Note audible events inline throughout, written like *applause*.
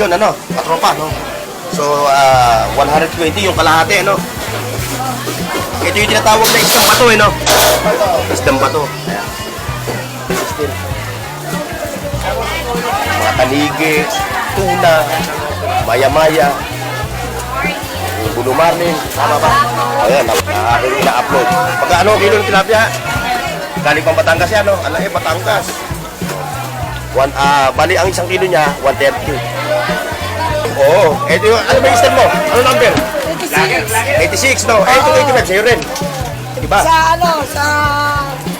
selection, ano, katropa, no? So, ah, 120 yung kalahati, ano? Ito yung tinatawag na isdang bato, eh, no? Isdang bato. Ayan. Mga taligi, tuna, maya-maya, bulu marlin, tama ba? Ayan, na, na, ina-upload. Pagka ano, kilo ng tilapia? Galing pang Batangas yan, no? Ala, eh, Batangas. One, ah, bali ang isang kilo niya, 130. Oo. Ito yung, ano ba yung mo? Ano number? 86, no? Eh, ito 85, sa'yo rin. Diba? Sa ano, sa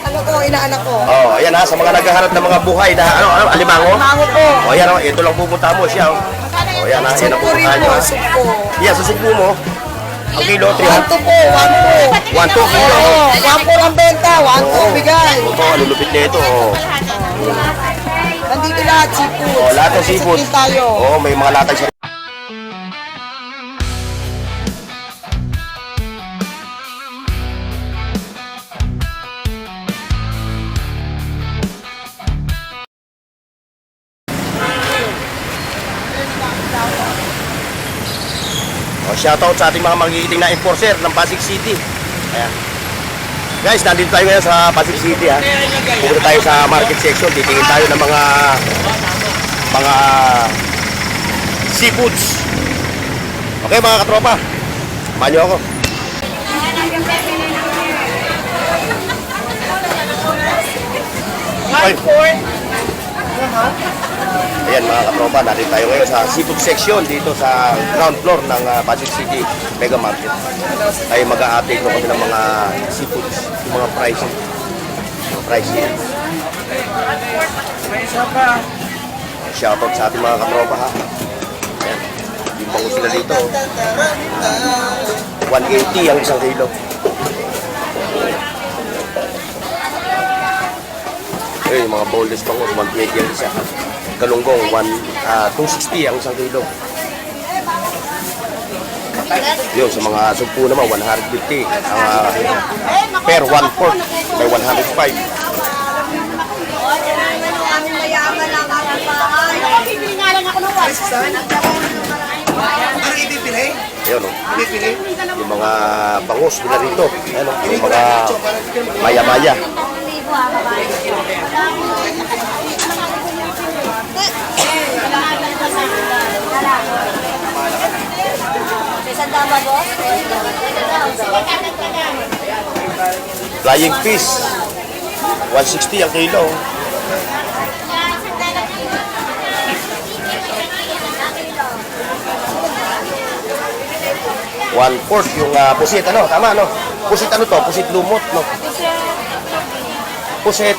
ano ko, inaanak ko. Oh, ayan ha, sa mga naghahanap ng mga buhay na, ano, ano, alimango? Mango ko. Oh, ayan, oh, ito lang pupunta mo siya. Oh, oh ayan ha, yan ang Sugpo rin pupuntahan po, nyo. sa sugpo mo, ang kilo, One 300. to po, one to. 1, 2 kilo. Oo, po ang benta, one to bigay. Ito, lulupit na ito. Oh. Nandito lahat seafood. Oh, lahat ng seafood. Sisipin tayo. Oh, may mga latag sa shoutout sa ating mga magigiting na enforcer ng Pasig City. Ayan. Guys, nandito tayo ngayon sa Pasig City ha. Pupunta tayo sa market section, titingin tayo ng mga mga seafoods. Okay mga katropa, niyo ako. Ay. Ayan mga katropa, natin tayo ngayon sa seafood section dito sa ground floor ng uh, Pasig City Mega Market. Tayo mag-a-update kami ng mga seafoods, yung mga price. Mga price yan. Shoutout sa ating mga katropa ha. Ayan. Yung bango sila dito. oh. 180 ang isang kilo. Eh, yung mga boneless bango, 180 ang isa. Galunggong, 1, ah, 260 ang isang kilo. Yun, sa mga sumpu naman, 150. Ang ah, per 1 port, may 105. Bibili nga lang ako ng walis. Ayun, oh. yung mga bangos nila rito. Ayun, oh. yung mga maya-maya. Flying fish, 160 ang kilo. One fourth yung ah, pusit, ano? Tama, no? Pusit ano to? Pusit lumot, no? Pusit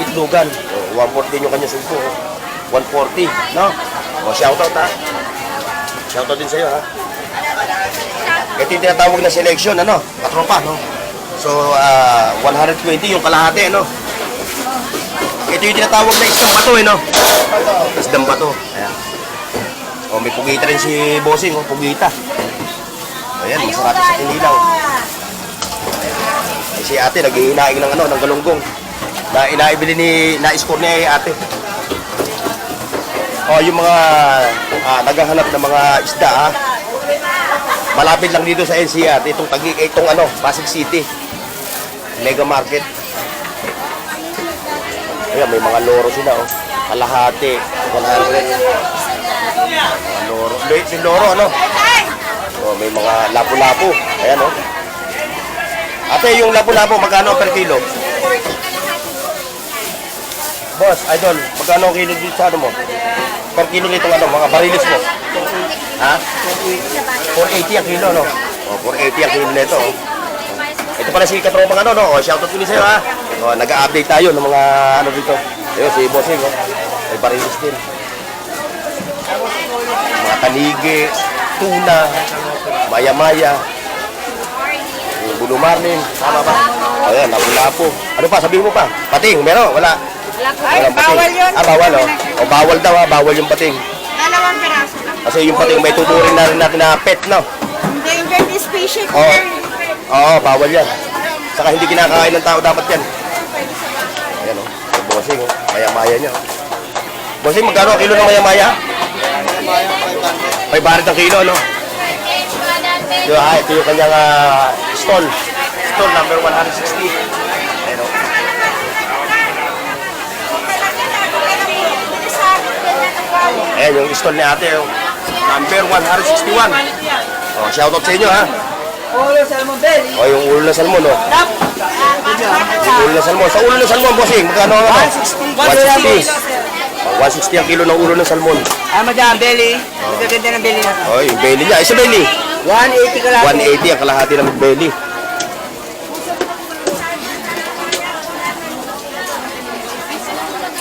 itlugan. Oh, one fourth din yung kanya sumpo. Oh. 140, no? O, shoutout, ha? Shoutout din sa'yo, ha? Ito yung tinatawag na selection, ano? Katropa, no? So, ah, 120 yung kalahati, no? Ito yung tinatawag na isdang bato, eh, no? Isdang bato. Ayan. O, may pugita rin si Bossing, oh, pugita. Ayan, masarap sa kinilaw. Eh, si ate, naghihinaing ng ano, ng galunggong. Na inaibili ni, na-score ni ate. O, yung mga ah, naghahanap ng mga isda, ha? Malapit lang dito sa NCR, itong tagi, itong ano, Pasig City. Mega Market. Ayan, may mga loro sila, oh. Kalahati, 100. Mga loro. Late yung loro, ano? Oh, may mga lapu-lapu. Ayan, oh. Ate, yung lapu-lapu, magkano per kilo? Boss, idol, magkano ang kilo dito sa ano mo? Per kilo nito ano, mga barilis mo? Ha? 480 ang kilo, no? Oh, 480 ang kilo nito, oh. Ito pala si Katropang ano, no? Oh, shoutout ko sa'yo, ha? Oh, nag-update tayo ng mga ano dito. Ayun, si Bossing, oh. May barilis din. Mga taligi, tuna, maya-maya, yung bulu marlin, tama ba? Ayan, lapu-lapu. Ano pa, sabihin mo pa? Pating, meron, wala. Ay, Walang pating. bawal yun. Ah, bawal, oh. O, bawal daw, ha? Bawal yung pating. Dalawang piraso lang. Kasi yung pating may tuturin na rin natin na pet, no? Endangered species. Oo. Oo, bawal yan. Saka hindi kinakain ng tao dapat yan. Ayan, oh. Yung bossing, oh. Maya-maya niya. oh. Bossing, magkano ang kilo ng maya-maya? 500 ang kilo, no? Ito, ah, ito yung kanyang ah, stall. Stall number 160. Ayan, oh. Ayan yung stall ni ate. oh. Number 161. Oh, shoutout sa inyo ha. Ulo, salmon belly. O yung ulo ng salmon, oh. Yung ulo ng salmon. Sa ulo ng salmon, bossing, magkano ang ano? 160. Oh, 160 ang kilo ng ulo ng salmon. Ah, madam, belly. Magaganda ng belly na. Oh, yung belly niya. Isa belly. 180 ka lang. 180 ang kalahati ng belly.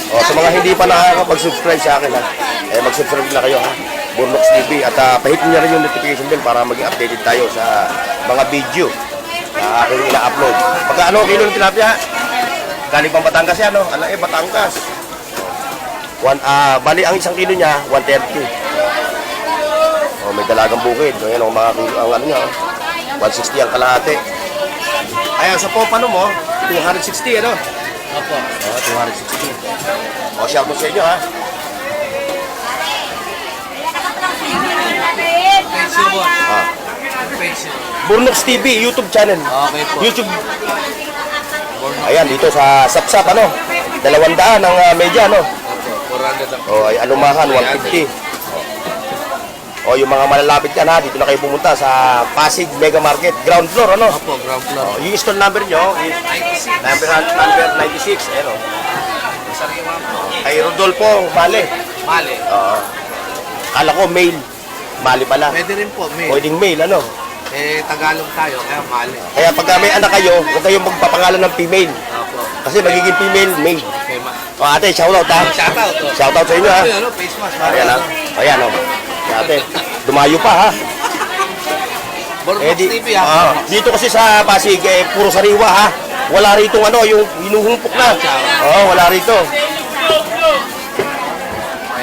Oh, sa mga hindi pa nakakapag-subscribe sa akin ha, eh mag-subscribe na kayo ha. Burnox TV at uh, pahitin niyo rin yung notification bell para maging updated tayo sa mga video na aking ina-upload. Pagka ano kilo ng tilapia? Galing pang Batangas yan, no? Ano eh, Batangas. One, ah, bali ang isang kilo niya, 130. Oh, may dalagang bukid. So, yan, oh, mga, ang ano niya, oh. 160 ang kalahati. Ayan, sa popano mo, 260, ano? Opo. Oh, 260. O, shout out sa inyo, ha? Ah. Burnox TV, YouTube channel. Okay po. YouTube. Ayan, dito sa Sapsap, ano? Dalawang daan ang uh, media, ano? Opo, 400 ang O, ay alumahan, 150. O, yung mga malalapit yan, ha? Dito na kayo pumunta sa Pasig Mega Market, ground floor, ano? Opo, ground floor. O, yung store number nyo, is 96. number, number 96, ayan, o. Sariwa po. Kay Rodolfo, Mali. Mali. Oo. Kala ko mail. Mali pala. Pwede rin po, may. Pwedeng mail, ano? Eh, Tagalog tayo, kaya mali. Kaya pag may anak kayo, huwag kayong magpapangalan ng female. Opo. Kasi magiging female, male. Okay, ma. O ate, shoutout ha. Shoutout. Shoutout sa inyo ha. Ito, ano, face mask. Ayan ha. Ayan o. Ate, dumayo pa ha. Borbox Eh, di, TV ha. ah, dito kasi sa Pasig, eh, puro sariwa ha. Wala rito ano, yung hinuhumpok na. Oo, wala rito.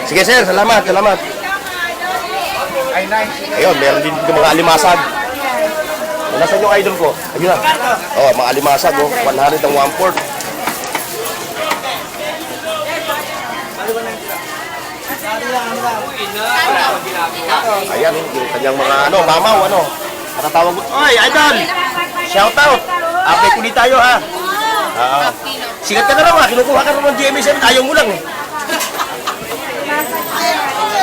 Sige sir, salamat, salamat. Ayun, meron din dito mga alimasag. Nasaan yung idol ko? Ayun na. Oh, mga alimasag, oh. 100 ang 1 port. Ayan, yung kanyang mga ano, mamaw, ano. Matatawag mo, Oy, idol! Shout out! Update ulit tayo, ha? Oo. Sikat ka na raw, ha? Kinukuha ka naman ng GMA7, ayaw mo lang, eh.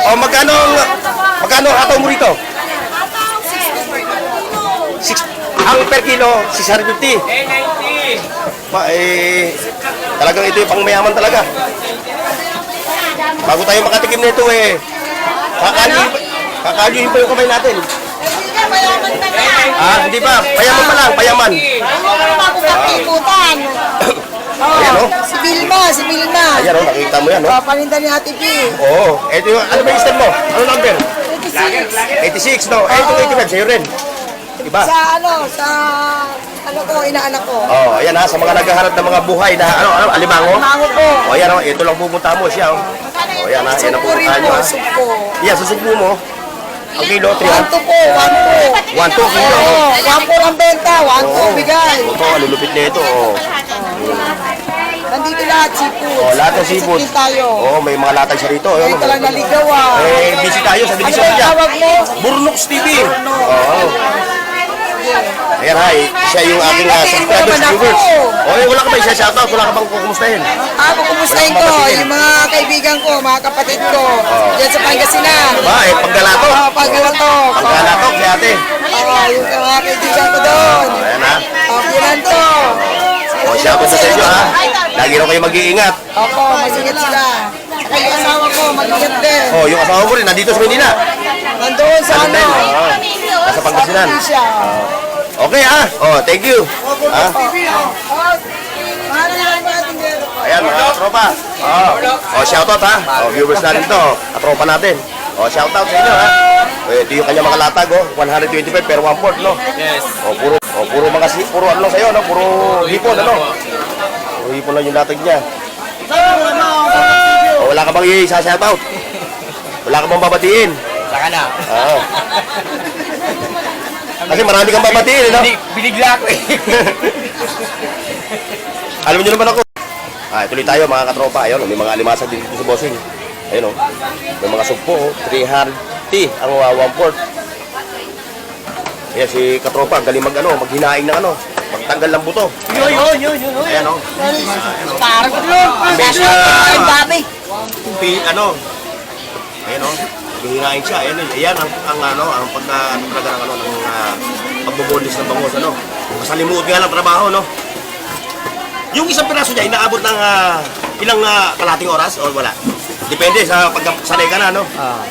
O, magkano, ang- magkano ang hataw mo rito? Six, ang per kilo, 650. Pa, eh, talagang ito yung pang mayaman talaga. Bago tayo makatikim nito eh, kakalyuhin pa, kakalyuhin pa yung kamay natin. Ah, hindi pa. Payaman pa lang, payaman. Iputan. Ayan oh. Si Vilma, si Vilma. Ayan oh, nakita mo yan oh. Papalinda ni Ate P. Oo. Ito yung, ano ba yung stand mo? Ano number? 86, no? Eh, ito 85, sa'yo rin. Iba. Sa ano, sa ano ko, inaanak ko. Oh, ayan ha, sa mga naghahanap ng mga buhay na, ano, ano, alimango. Mango ko. Oh, ayan oh, ito lang pupunta mo siya oh. Oh, ayan ha, yan ang Sumpo rin pupuntahan po, nyo ha. Yan, susugbo mo. Ang kilo, 300. One to po, one to. 1, 2 kilo. Oo, one po ang benta, one to Oo. bigay. Ito, ang lulupit nito. Oh. Nandito lahat, seafood. oh, lahat ng seafood. Sipin tayo. Oh, may mga latag siya rito. Ayun, ka lang naligaw ah. Eh, busy tayo sa Ano ba tawag mo? Burnox TV. Oo. Ayan eh, siya yung aking uh, subscribers, viewers. Oh, eh, wala ka ba siya shoutout? Wala ka bang kukumustahin? Ah, kukumustahin ko, yung mga kaibigan ko, mga kapatid ko, dyan sa Pangasinan. Ba, eh, paggalato. Oo, Paggalatok. Paggalato, si ate. Oo, yung mga kaibigan ko doon. Oh, ayan ha. Pagilan to. Oh, shoutout sa inyo ha. Lagi raw kayo mag-iingat. Opo, mag-ingat sila. Yung asawa ko, mag-ingat din. Oh, yung asawa mo rin, nandito sa Manila. Nandun sa Ano? Oo. Nasa Pangasinan. Malaysia. Okay ha. Oh, thank you. Dero? Ayan, mga tropa. Oh, oh shoutout ha. Oh, viewers natin to. Katropa natin. Oh, shoutout sa inyo ha. Eh, ito yung kanyang mga latag oh. 125 per 1 port, no? Yes. Oh, puro oh, puro mga si, puro ano sa'yo, no? Puro hipon, ano? Puro hipon lang yung latag niya. Oh, wala ka bang i-shoutout? Wala ka bang babatiin? Saka na. Oo. Kasi marami kang babatiin, eh, no? Binigla ko eh. *laughs* Alam niyo naman ako. Ah, tuloy tayo mga katropa. Ayun, oh, may mga alimasag din dito sa bossing. Ayun oh. May mga sugpo oh. 300 150 ang uh, 1 port. Ayan si Katropa, ang galing mag ano, maghinaing ng ano, magtanggal ng buto. Yun, yun, yun, yun. Ayan o. Parang ko yun. Ano yung babi? Pi, ano, ayan o, maghinaing siya. Ayan, ayan ang, ang ano, ang pagka, ano talaga ng ano, ng uh, pagbubulis ng bangus, ano. Masalimuot nga lang trabaho, no. Yung isang piraso niya, inaabot ng ah, ilang uh, kalating oras o wala? Depende sa pagsanay ka na, no? Ah.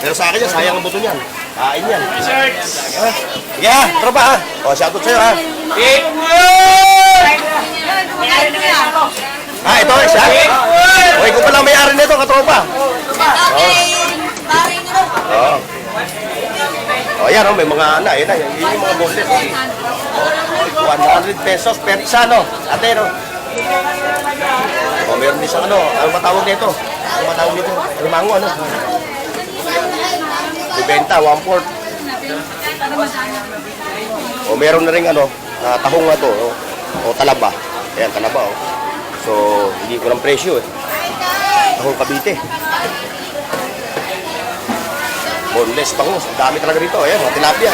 Pero sa akin yan, sayang ang buto niyan. Kain yan. Ah, Sige ha, tropa ha. O, shoutout sa'yo ha. Ah, ito, siya. O, ikaw pala may-ari nito, katropa. Oo. O, yan, oh, may mga ana, yun na, yun yung mga boneless. Oh. 100 pesos per isa, no? Ate, no? O, meron din siyang ano, ano matawag nito? Ano matawag nito? Limango, ano? Ibenta, one fourth. O meron na rin ano, ah, tahong na to, o, o talaba. Ayan, talaba, o. So, hindi ko lang presyo, eh. Tahong Cavite. Boneless. Ang dami talaga rito. Ayan, mga tilapia.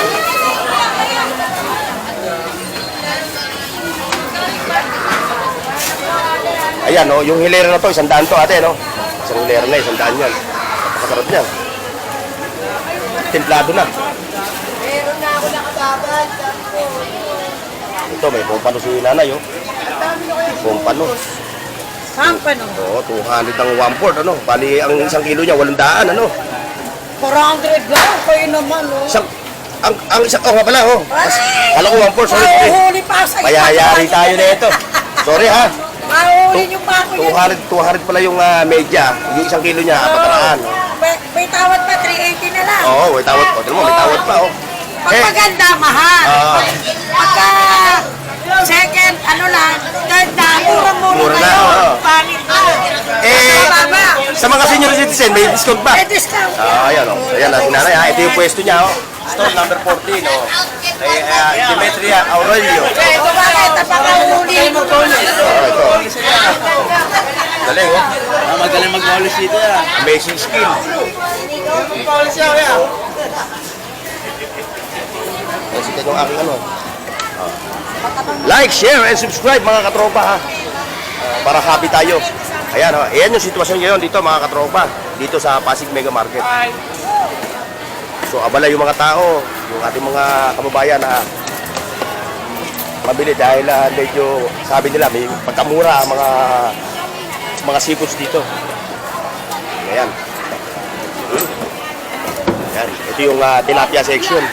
Ayan, no, yung hilera na to, isang daan to, ate, no? Isang hilera na, isang daan yan. Napakasarap niyan. Templado na. Meron na ako nakababad. Ito, may pumpano si nanay, oh. Pumpano. Saan pa no? Oo, 200 ang one port, ano? Bali, ang isang kilo niya, walang daan, ano? 400 lang. Kayo naman, oh. Isang, ang, ang isang, oh nga pala, oh. Mas, kala ko one port, sorry. Mahuhuli pa sa Mayayari tayo nito. Sorry, ha? Mahuhuli niyo pa ako yan. 200, 200 pala yung ah, medya. Yung isang kilo niya, apat na raan. May, may tawad pa, 380 na lang. Oo, may tawad. O, tignan mo, may tawad pa, oh. Pag maganda, mahal. Ah. Pagka second, ano lang, third na, mura-mura Mura na, kayo. oo. Pangit na. eh, Mababa. sa mga senior citizen, may discount ba? May discount. Ah, ayan, oh. Ayan na, si nanay, ha? Ito yung pwesto niya, oh. Store number 14, oh. Kay uh, Demetria Aurelio. Eh, bakit? Napakahuli mo. Oh, ito. Galing, oh. Ah, magaling mag-polish dito yan. Amazing skill. Kasi ito yung aking ano. Ah. Like, share, and subscribe mga katropa ha. Ah, para happy tayo. Ayan, oh. ayan yung sitwasyon ngayon dito mga katropa. Dito sa Pasig Mega Market. So abala yung mga tao, yung ating mga kababayan na mabili dahil ah, medyo sabi nila may pagkamura ang mga mga seafoods dito. Ayan. Hmm. Ayan. Ito yung ah, tilapia section.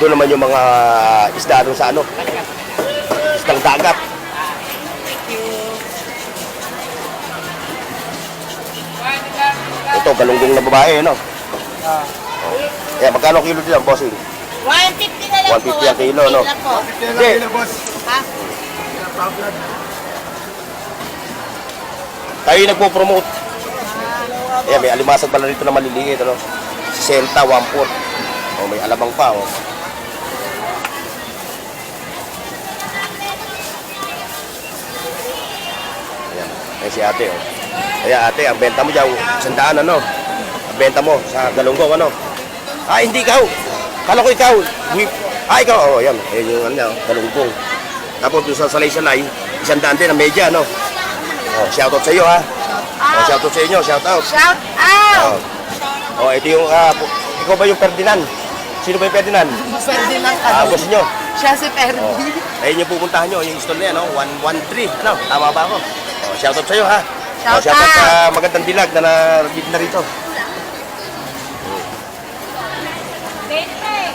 Doon naman yung mga isda doon sa ano. Isdang dagat. Ito, galunggong na babae, no? Oh. Ayan, magkano kilo dyan, bossing? 150 na lang 150 ang kilo, no? lang po. Hindi. Ha? Tayo yung nagpo-promote. Ayan, may alimasag pala rito na maliliit, ano? 60, 1 foot. Oh, may alabang pa, oh. Ayan si ate, oh. Ayan, ate, ang benta mo dyan, sandaan, ano? Ang benta mo sa galunggong, ano? Ah, hindi ikaw. Kala ko ikaw. Wi- Ah, ikaw. Oh, ayan. Ayan yung ano, niya, galunggong. Tapos doon sa salay-salay, isang daan din ang medya, no? Oh, shoutout sa iyo, ha? Oh, shoutout sa inyo, shoutout. Shout out! Oh. Oh, ito yung, ah, ikaw ba yung Ferdinand? Sino ba yung Ferdinand? Ferdinand Ah, boss nyo. Siya si Ferdi. Oh. Ayun yung pupuntahan nyo, yung store na yan, no? 113. Ano, tama ba ako? Oh, shoutout sa iyo, ha? Shout oh, shoutout out. sa magandang dilag na narigid na rito.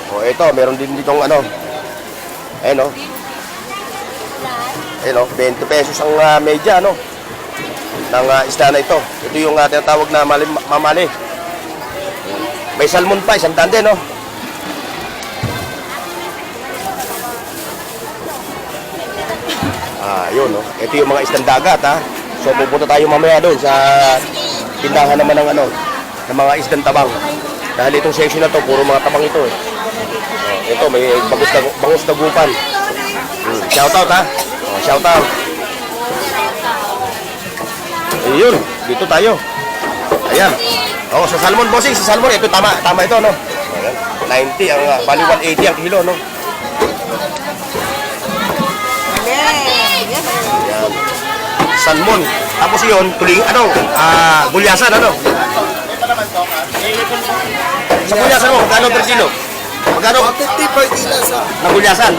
Oh, ito, meron din ditong ano. Ayun, oh. Ayun, oh, 20 pesos ang ah, medya, no? Ng uh, isda na ito. Ito yung uh, tinatawag na mali, mamali. May salmon pa, isang daan din, no? Ah, yun, no? Ito yung mga isdang dagat, ha? So, pupunta tayo mamaya doon sa tindahan naman ng ano, ng mga isdang tabang. Dahil itong section na to, puro mga tabang ito, eh. Oh, ito, may bangus na, bangus na gupan. Hmm, shout out, ha? Oh, shout out. Ayun, dito tayo. Ayan. Oo, sa salmon, bossing, sa salmon, ito tama, tama ito, no? Ayan. 90, ang, uh, bali 180 ang kilo, no? Ayan. Salmon. Tapos yun, tuling, ano, ah, gulyasan, ano? Sa gulyasan mo, magkano per kilo? Magkano? 50 per kilo sa Na gulyasan.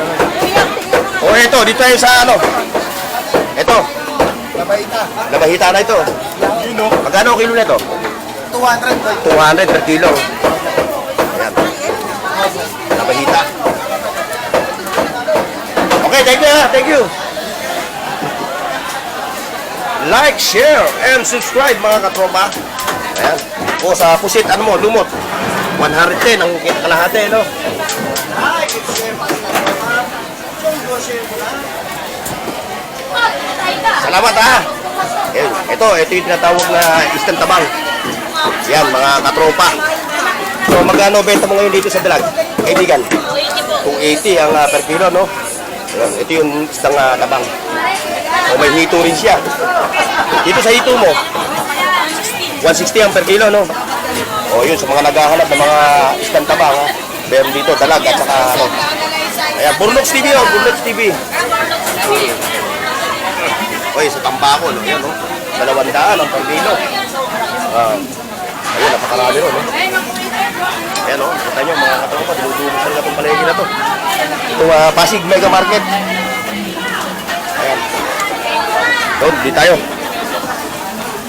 O, ito, dito tayo sa, ano? Ito, Labaita. nabahita na ito. Magkano kilo na ito? 200 per 200 per kilo. Ayan. Nabahita. Okay, thank you. ah. Thank you. Like, share, and subscribe mga katropa. Ayan. O sa pusit, ano mo, lumot. 110 ang kalahati, no? Salamat ha. Ayan. Ito, ito yung tinatawag na instant tabang. Yan, mga katropa. So, magkano benta mo ngayon dito sa dalag? Kaibigan? 280 ang ah, per kilo, no? Ayan, ito yung isang ah, tabang. O, may hito rin siya. Dito sa hito mo, 160 ang per kilo, no? O, yun, sa mga naghahanap ng mga isang tabang, ha? Meron dito, dalag at saka, ano. Ayan, Burnox TV, oh, Burnox TV. Oy, sa tambako, no? Yan, no? Dalawang daan ang per kilo. Ah. Ayun, napakarami ron, no? Ayan, no? Kita nyo, mga katropa, dinudubos talaga itong palengke na to. Ito, ah, Pasig Mega Market. Ayan. Doon, di tayo.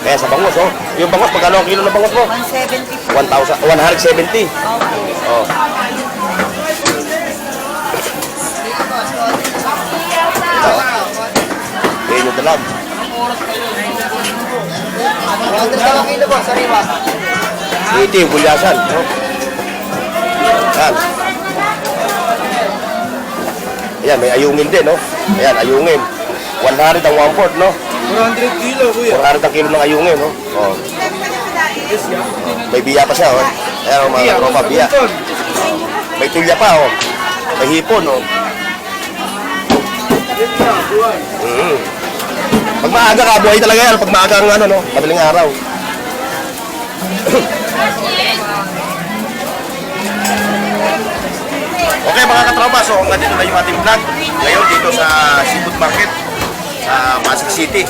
Kaya sa bangos, oh. Yung bangos, magkano ang kilo ng bangos mo? 170. 1,000, 170. Oh. Ito, oh. Yan yung dalag. 200 kilo po, sariwa. Ito yung bulyasan. No? Yan. Ayan, may ayungin din, no? Ayan, ayungin. 100 ang 1 fourth, no? 400 kilo, kuya. 400 ang kilo ng ayungin, no? Oh. May biya pa siya, oh. Ayan, oh, mga tropa, biya. May tulya pa, oh. May hipon, oh. Mm. Pag maaga ka, buhay talaga yan. Pag maaga ang ano, no? Madaling araw. *coughs* Okay mga katropa, so hanggang dito na yung ating vlog. Ngayon dito sa Seafood Market sa Pasig City.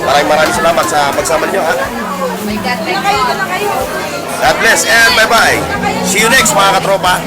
Maraming maraming salamat sa pagsama niyo ha. God bless and bye bye. See you next mga katropa.